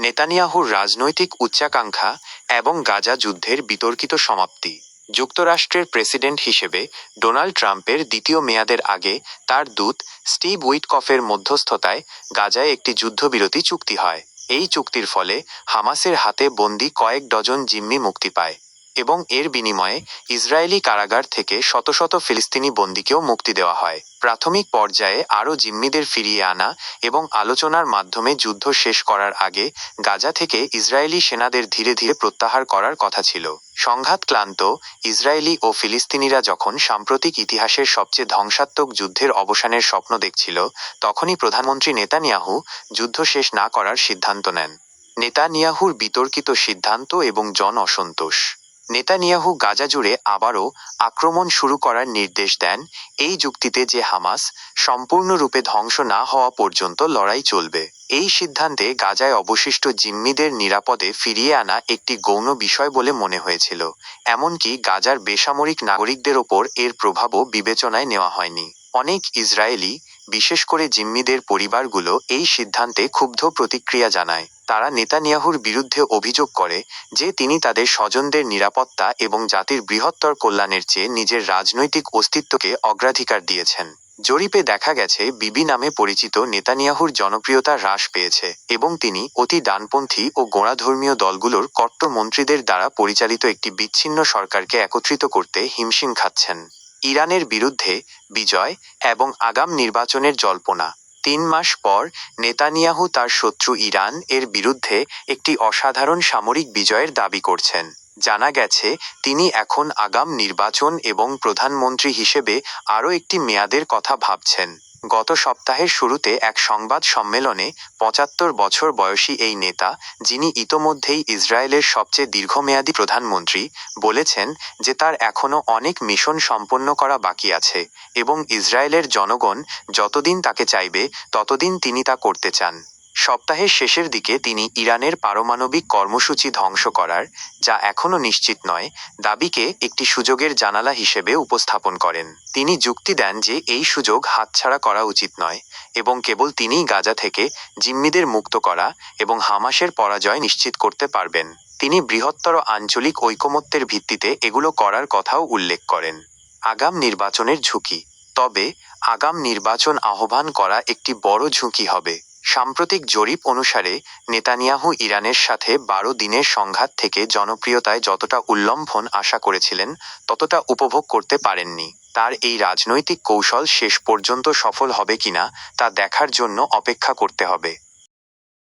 নেতানিয়াহুর রাজনৈতিক উচ্চাকাঙ্ক্ষা এবং গাজা যুদ্ধের বিতর্কিত সমাপ্তি। যুক্তরাষ্ট্রের প্রেসিডেন্ট হিসেবে ডোনাল্ড ট্রাম্পের দ্বিতীয় মেয়াদের আগে তার দূত স্টিভ উইটকফের মধ্যস্থতায় গাজায় একটি যুদ্ধবিরতি চুক্তি হয়। এই চুক্তির ফলে হামাসের হাতে বন্দি কয়েক ডজন জিম্মি মুক্তি পায়। এবং এর বিনিময়ে ইসরায়েলি কারাগার থেকে শত শত ফিলিস্তিনি বন্দীকেও মুক্তি দেওয়া হয়। প্রাথমিক পর্যায়ে আরও জিম্মিদের ফিরিয়ে আনা এবং আলোচনার মাধ্যমে যুদ্ধ শেষ করার আগে গাজা থেকে ইসরায়েলি সেনাদের ধীরে ধীরে প্রত্যাহার করার কথা ছিল। সংঘাত ক্লান্ত, ইসরায়েলি ও ফিলিস্তিনিরা যখন সাম্প্রতিক ইতিহাসের সবচেয়ে ধ্বংসাত্মক যুদ্ধের অবসানের স্বপ্ন দেখছিল, তখনই প্রধানমন্ত্রী নেতানিয়াহু যুদ্ধ শেষ না করার সিদ্ধান্ত নেন। নেতানিয়াহুর বিতর্কিত সিদ্ধান্ত এবং জন অসন্তোষ। নেতানিয়াহু গাজা জুড়ে আবারও আক্রমণ শুরু করার নির্দেশ দেন। এই যুক্তিতে যে হামাস সম্পূর্ণরূপে ধ্বংস না হওয়া পর্যন্ত লড়াই চলবে। এই সিদ্ধান্তে গাজায় অবশিষ্ট জিম্মিদের নিরাপদে ফিরিয়ে আনা একটি গৌণ বিষয় বলে মনে হয়েছিল। এমনকি গাজার বেসামরিক নাগরিকদের ওপর এর প্রভাবও বিবেচনায় নেওয়া হয়নি। অনেক ইসরায়েলি, বিশেষ করে জিম্মিদের পরিবারগুলো এই সিদ্ধান্তে ক্ষুব্ধ প্রতিক্রিয়া জানায়। তারা নেতানিয়াহুর বিরুদ্ধে অভিযোগ করে যে তিনি তাদের স্বজনদের নিরাপত্তা এবং জাতির বৃহত্তর কল্যাণের চেয়ে নিজের রাজনৈতিক অস্তিত্বকে অগ্রাধিকার দিয়েছেন। জরিপে দেখা গেছে, বিবি নামে পরিচিত নেতানিয়াহুর জনপ্রিয়তা হ্রাস পেয়েছে এবং তিনি অতি ডানপন্থী ও গোড়াধর্মীয় দলগুলোর কট্টর মন্ত্রীদের দ্বারা পরিচালিত একটি বিচ্ছিন্ন সরকারকে একত্রিত করতে হিমশিম খাচ্ছেন। ইরানের বিরুদ্ধে বিজয় এবং আগাম নির্বাচনের জল্পনা। তিন মাস পর নেতানিয়াহু তার শত্রু ইরান এর বিরুদ্ধে একটি অসাধারণ সামরিক বিজয়ের দাবি করছেন। জানা গেছে, তিনি এখন আগাম নির্বাচন এবং প্রধানমন্ত্রী হিসেবে আরও একটি মেয়াদের কথা ভাবছেন। গত সপ্তাহের শুরুতে এক সংবাদ সম্মেলনে পঁচাত্তর বছর বয়সী এই নেতা, যিনি ইতোমধ্যেই ইসরায়েলের সবচেয়ে দীর্ঘমেয়াদী প্রধানমন্ত্রী, বলেছেন যে তার এখনও অনেক মিশন সম্পন্ন করা বাকি আছে এবং ইসরায়েলের জনগণ যতদিন তাকে চাইবে, ততদিন তিনি তা করতে চান। সপ্তাহের শেষের দিকে তিনি ইরানের পারমাণবিক কর্মসূচি ধ্বংস করার, যা এখনও নিশ্চিত নয়, দাবিকে একটি সুযোগের জানালা হিসেবে উপস্থাপন করেন। তিনি যুক্তি দেন যে এই সুযোগ হাতছাড়া করা উচিত নয় এবং কেবল তিনিই গাজা থেকে জিম্মিদের মুক্ত করা এবং হামাসের পরাজয় নিশ্চিত করতে পারবেন। তিনি বৃহত্তর আঞ্চলিক ঐকমত্যের ভিত্তিতে এগুলো করার কথাও উল্লেখ করেন। আগাম নির্বাচনের ঝুঁকি। তবে আগাম নির্বাচন আহ্বান করা একটি বড় ঝুঁকি হবে। সাম্প্রতিক জরিপ অনুসারে, নেতানিয়াহু ইরানের সাথে বারো দিনের সংঘাত থেকে জনপ্রিয়তায় যতটা উল্লম্ভন আশা করেছিলেন, ততটা উপভোগ করতে পারেননি। তার এই রাজনৈতিক কৌশল শেষ পর্যন্ত সফল হবে কিনা, তা দেখার জন্য অপেক্ষা করতে হবে।